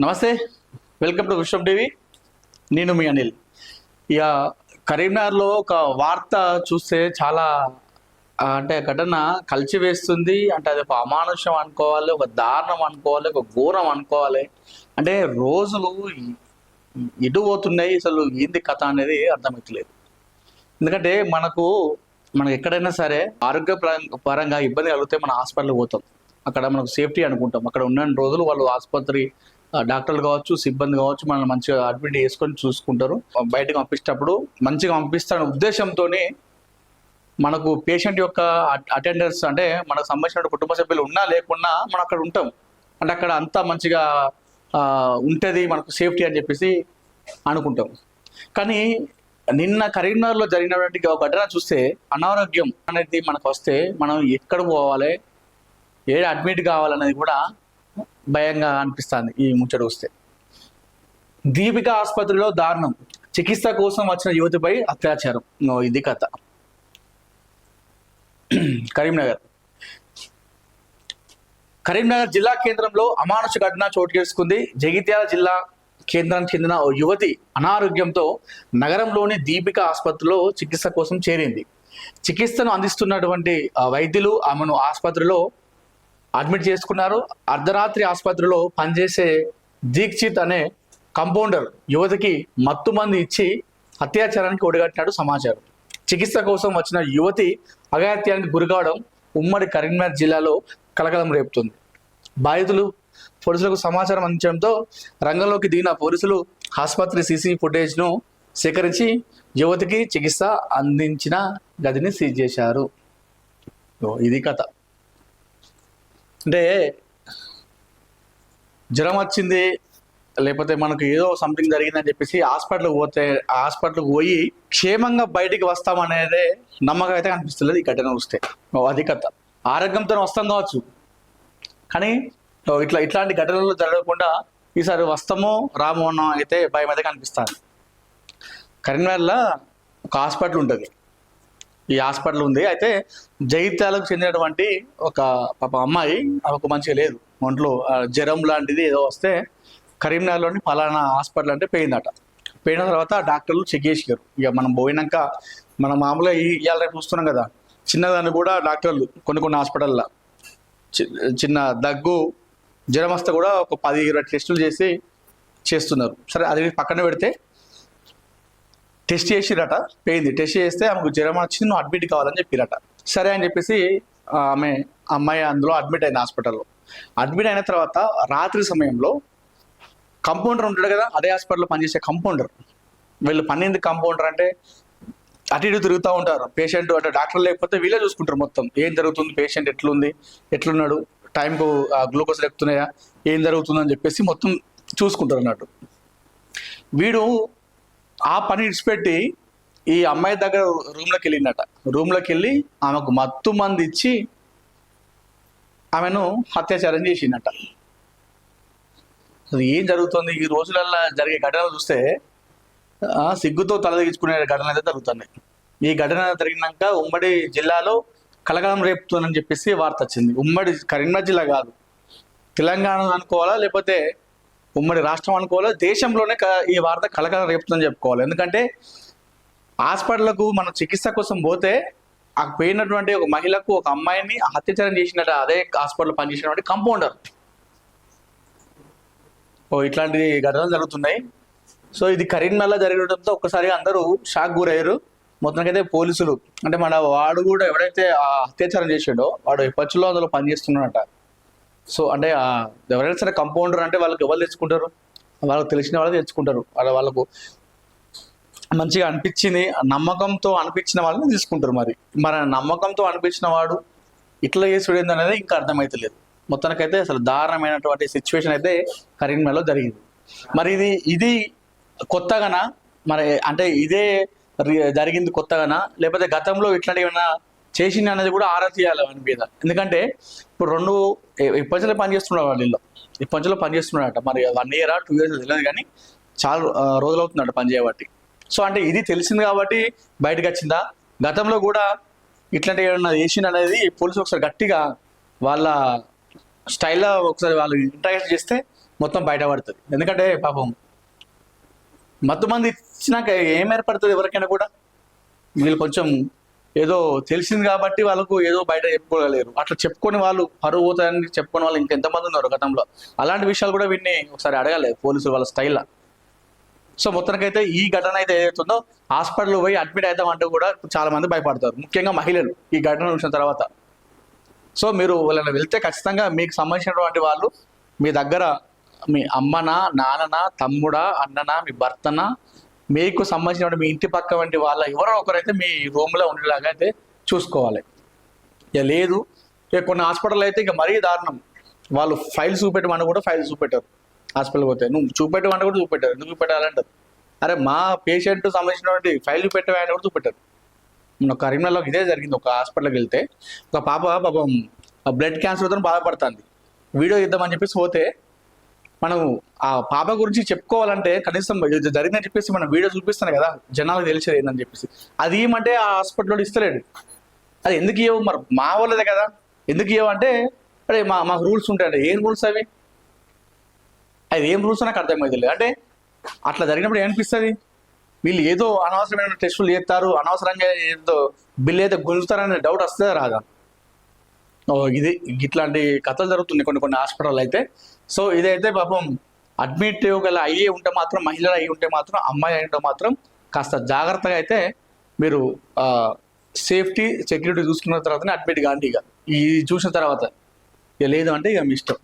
నమస్తే. Welcome to Vishwam TV నేను మీ అనిల్. ఇక కరీంనగర్లో ఒక వార్త చూస్తే చాలా అంటే ఘటన కలిసి వేస్తుంది. అంటే అది ఒక అమానుష్యం అనుకోవాలి ఒక దారుణం అనుకోవాలి ఒక ఘోరం అనుకోవాలి. అంటే రోజులు ఎటు పోతున్నాయి అసలు ఏంది కథ అనేది అర్థమవుతలేదు ఎందుకంటే మనకు మనకు ఎక్కడైనా సరే ఆరోగ్య పరంగా ఇబ్బంది కలిగితే మన హాస్పిటల్కి పోతాం. అక్కడ మనకు సేఫ్టీ అనుకుంటాం. అక్కడ ఉన్న రోజులు వాళ్ళు ఆసుపత్రి డాక్టర్లు కావచ్చు సిబ్బంది కావచ్చు మనల్ని మంచిగా అడ్మిట్ చేసుకొని చూసుకుంటారు. బయటకు పంపించేటప్పుడు మంచిగా పంపిస్తారనే ఉద్దేశంతోనే మనకు పేషెంట్ యొక్క అటెండర్స్ అంటే మనకు సంబంధించిన కుటుంబ సభ్యులు ఉన్నా లేకున్నా మనం అక్కడ ఉంటాం. అంటే అక్కడ అంతా మంచిగా ఉంటుంది మనకు సేఫ్టీ అని చెప్పేసి అనుకుంటాం. కానీ నిన్న కరీంనగర్లో జరిగినటువంటి ఒక ఘటన చూస్తే అనారోగ్యం అనేది మనకు వస్తే మనం ఎక్కడ పోవాలి ఏ అడ్మిట్ కావాలనేది కూడా భయంగా అనిపిస్తుంది ఈ ముచ్చట వస్తే దీపిక ఆసుపత్రిలో దారుణం. చికిత్స కోసం వచ్చిన యువతిపై అత్యాచారం. ఇది కథ. కరీంనగర్. కరీంనగర్ జిల్లా కేంద్రంలో అమానుష ఘటన చోటు చేసుకుంది. జగిత్యాల జిల్లా కేంద్రానికి చెందిన ఓ యువతి అనారోగ్యంతో నగరంలోని దీపిక ఆసుపత్రిలో చికిత్స కోసం చేరింది. చికిత్సను అందిస్తున్నటువంటి వైద్యులు ఆమెను ఆసుపత్రిలో అడ్మిట్ చేసుకున్నారు. అర్ధరాత్రి ఆసుపత్రిలో పనిచేసే దీక్షిత్ అనే కంపౌండర్ యువతికి మత్తు మంది ఇచ్చి అత్యాచారానికి ఒడిగట్టినట్టు సమాచారం. చికిత్స కోసం వచ్చిన యువతి అఘాత్యానికి గురికావడం ఉమ్మడి కరీంనగర్ జిల్లాలో కలకలం రేపుతుంది. బాధితులు పోలీసులకు సమాచారం అందించడంతో రంగంలోకి దిగిన పోలీసులు ఆసుపత్రి సీసీ ఫుటేజ్ను సేకరించి యువతికి చికిత్స అందించిన గదిని సీజ్ చేశారు. ఇది కథ. అంటే జ్వరం వచ్చింది లేకపోతే మనకు ఏదో సంథింగ్ జరిగిందని చెప్పేసి హాస్పిటల్కి పోతే హాస్పిటల్కి పోయి క్షేమంగా బయటికి వస్తామనేదే నమ్మకం అయితే కనిపిస్తలేదు ఈ ఘటన చూస్తే. అధికత అది కథ. ఆరోగ్యంతో వస్తాం కావచ్చు. కానీ ఇట్లా ఇట్లాంటి ఘటనలు జరగకుండా ఈసారి వస్తామో రామో అయితే భయం అయితే కనిపిస్తుంది. కరీంనగర్లో ఒక హాస్పిటల్ ఉంటుంది. ఈ హాస్పిటల్ ఉంది. అయితే జైత్యాలకు చెందినటువంటి ఒక పాప అమ్మాయి ఆమెకు మంచిగా లేదు. ఒంట్లో జ్వరం లాంటిది ఏదో వస్తే కరీంనగర్లోని ఫలానా హాస్పిటల్ అంటే పోయిందట. పోయిన తర్వాత డాక్టర్లు చెక్ చేసారు ఇక మనం పోయినాక మనం మామూలుగా ఇవాళ రేపు చూస్తున్నాం కదా. చిన్నదాన్ని కూడా డాక్టర్లు కొన్ని కొన్ని హాస్పిటల్లో. చి- చిన్న దగ్గు జ్వరం వస్తే కూడా ఒక పది ఇరవై టెస్టులు చేసి చేస్తున్నారు. సరే అది పక్కన పెడితే టెస్ట్ చేసిరట పోయింది. టెస్ట్ చేస్తే ఆమెకు జ్వరం వచ్చింది నువ్వు అడ్మిట్ కావాలని చెప్పిరట. సరే అని చెప్పేసి ఆమె అమ్మాయి అందులో అడ్మిట్ అయింది హాస్పిటల్లో. అడ్మిట్ అయిన తర్వాత రాత్రి సమయంలో కంపౌండర్ ఉంటాడు కదా అదే హాస్పిటల్లో పనిచేసే కంపౌండర్. వీళ్ళు పన్నెండు కంపౌండర్ అంటే అటు ఇటు తిరుగుతూ ఉంటారు. పేషెంట్ అంటే డాక్టర్ లేకపోతే వీళ్ళే చూసుకుంటారు మొత్తం. ఏం జరుగుతుంది? పేషెంట్ ఎట్లుంది? ఎట్లున్నాడు? టైంకు గ్లూకోజ్ లెక్కుతున్నాయా ఏం జరుగుతుందని చెప్పేసి మొత్తం చూసుకుంటారు అన్నట్టు. వీడు ఆ పని ఇడిచిపెట్టి ఈ అమ్మాయి దగ్గర రూమ్లోకి వెళ్ళిందట రూమ్లోకి వెళ్ళి ఆమెకు మత్తు మంది ఇచ్చి ఆమెను అత్యాచారం చేసిందట. అది ఏం జరుగుతుంది? ఈ రోజులల్లో జరిగే ఘటనలు చూస్తే సిగ్గుతో తలదిగించుకునే ఘటనలు అయితే జరుగుతున్నాయి. ఈ ఘటన జరిగినాక ఉమ్మడి జిల్లాలో కలకలం రేపుతుందని చెప్పేసి వార్త వచ్చింది. ఉమ్మడి కరీంనగర్ జిల్లా కాదు. తెలంగాణ అనుకోవాలా? లేకపోతే ఉమ్మడి రాష్ట్రం అనుకోవాలి దేశంలోనే ఈ వార్త కలకల రేపుతుందని చెప్పుకోవాలి. ఎందుకంటే హాస్పిటల్కు మనం చికిత్స కోసం పోతే ఆ పోయినటువంటి ఒక మహిళకు ఒక అమ్మాయిని అత్యాచారం చేసినట్టు అదే హాస్పిటల్ పనిచేసినటువంటి కంపౌండర్. ఓ ఇట్లాంటి ఘటనలు జరుగుతున్నాయి. సో ఇది కరీంనగర్లో జరగడంతో ఒక్కసారి అందరూ షాక్ గురయ్యారు. మొత్తానికైతే పోలీసులు అంటే మన వాడు కూడా ఎవడైతే ఆ అత్యాచారం చేసాడో వాడు ఎప్పచ్చులో అందులో పనిచేస్తున్నాడట. సో అంటే ఎవరైనా సరే కంపౌండర్ అంటే వాళ్ళకి ఎవరు తెచ్చుకుంటారు? వాళ్ళకి తెలిసిన వాళ్ళు తెచ్చుకుంటారు. వాళ్ళ వాళ్ళకు మంచిగా అనిపించింది ఆ నమ్మకంతో అనిపించిన వాళ్ళని తీసుకుంటారు మరి. మరి నమ్మకంతో అనిపించిన వాడు ఇట్లా చేసి అనేది ఇంకా అర్థమైతలేదు. మొత్తానికైతే అసలు దారుణమైనటువంటి సిచ్యువేషన్ అయితే కరీంనగర్లో జరిగింది. మరి ఇది ఇది కొత్తగానా? మరి అంటే ఇదే జరిగింది కొత్తగానా? లేకపోతే గతంలో ఇట్లాంటి ఏమైనా చేసింది అనేది కూడా ఆరా తీయాలి వాని మీద. ఎందుకంటే ఇప్పుడు రెండు ఇప్పటిలో పనిచేస్తున్నాడు వాళ్ళు. ఇల్లు ఇప్పటిలో పనిచేస్తున్నాడట మరి వన్ ఇయర్ టూ ఇయర్స్ తెలియదు కానీ చాలా రోజులు అవుతుందట పని చేయబట్టి. సో అంటే ఇది తెలిసింది కాబట్టి బయటకు వచ్చిందా? గతంలో కూడా ఇట్లాంటి ఏమన్నా చేసింది అనేది పోలీసులు ఒకసారి గట్టిగా వాళ్ళ స్టైల్లో ఒకసారి వాళ్ళు ఇంటరాక్ట్ చేస్తే మొత్తం బయటపడుతుంది. ఎందుకంటే పాపం మత్తు మంది ఇచ్చినాక ఏం ఏర్పడుతుంది ఎవరికైనా కూడా? వీళ్ళు కొంచెం ఏదో తెలిసింది కాబట్టి వాళ్ళకు ఏదో బయట చెప్పుకోలేరు. అట్లా చెప్పుకొని వాళ్ళు పరువు పోతారని చెప్పుకొని వాళ్ళు ఇంకెంతమంది ఉన్నారు గతంలో? అలాంటి విషయాలు కూడా వీడిని ఒకసారి అడగాలి పోలీసులు వాళ్ళ స్టైల్లో. సో మొత్తానికైతే ఈ ఘటన అయితే ఏదైతుందో హాస్పిటల్ పోయి అడ్మిట్ అవుతామంటే కూడా చాలా మంది భయపడతారు. ముఖ్యంగా మహిళలు ఈ ఘటన చూసిన తర్వాత. సో మీరు వాళ్ళని వెళ్తే ఖచ్చితంగా మీకు సంబంధించినటువంటి వాళ్ళు మీ దగ్గర మీ అమ్మనా నాన్ననా తమ్ముడా అన్ననా మీ భర్తనా మీకు సంబంధించిన మీ ఇంటి పక్క వంటి వాళ్ళ ఎవరో ఒకరైతే మీ రూమ్లో ఉండేలాగా అయితే చూసుకోవాలి. ఇక లేదు ఇక కొన్ని హాస్పిటల్ అయితే ఇక మరీ దారుణం. వాళ్ళు ఫైల్స్ చూపెట్టమని కూడా ఫైల్స్ చూపెట్టారు. హాస్పిటల్ పోతే నువ్వు చూపెట్టమని కూడా చూపెట్టారు. ఎందుకు చూపెట్టాలంటారు అరే మా పేషెంట్ సంబంధించినటువంటి ఫైల్ చూపెట్టమని కూడా చూపెట్టారు. మొన్న కరీంనగర్లో ఇదే జరిగింది. ఒక హాస్పిటల్కి వెళ్తే ఒక పాప పాపం బ్లడ్ క్యాన్సర్తో బాధపడుతుంది. వీడియో ఇద్దామని చెప్పేసి పోతే మనం ఆ పాప గురించి చెప్పుకోవాలంటే కనీసం ఇది జరిగిందని చెప్పేసి మనం వీడియో చూపిస్తాను కదా జనాలకు తెలిసేది ఏందని చెప్పేసి. అది ఏమంటే ఆ హాస్పిటల్లో ఇస్తలేడు. అది ఎందుకు ఇవ్వవు మరి మా వాళ్ళదే కదా. ఎందుకు ఇవ్వవు అంటే అరే మా మాకు రూల్స్ ఉంటాయండి ఏం రూల్స్ అవి? అది ఏం రూల్స్ నాకు అర్థమైంది అంటే అట్లా జరిగినప్పుడు ఏమనిపిస్తుంది? వీళ్ళు ఏదో అనవసరమైన టెస్టులు చేస్తారు అనవసరంగా ఏదో బిల్ అయితే గుంజుతారనే డౌట్ వస్తుందా రాదా? ఇది ఇట్లాంటి కథలు జరుగుతున్నాయి కొన్ని కొన్ని హాస్పిటల్ అయితే. సో ఇదైతే పాపం అడ్మిట్ గల అయ్యి ఉంటే మాత్రం మహిళలు అయ్యి ఉంటే మాత్రం అమ్మాయి అయి ఉంటే మాత్రం కాస్త జాగ్రత్తగా అయితే మీరు సేఫ్టీ సెక్యూరిటీ చూసుకున్న తర్వాతనే అడ్మిట్ కాండి ఇక. ఇది చూసిన తర్వాత. ఇక లేదు అంటే ఇక మీ ఇష్టం.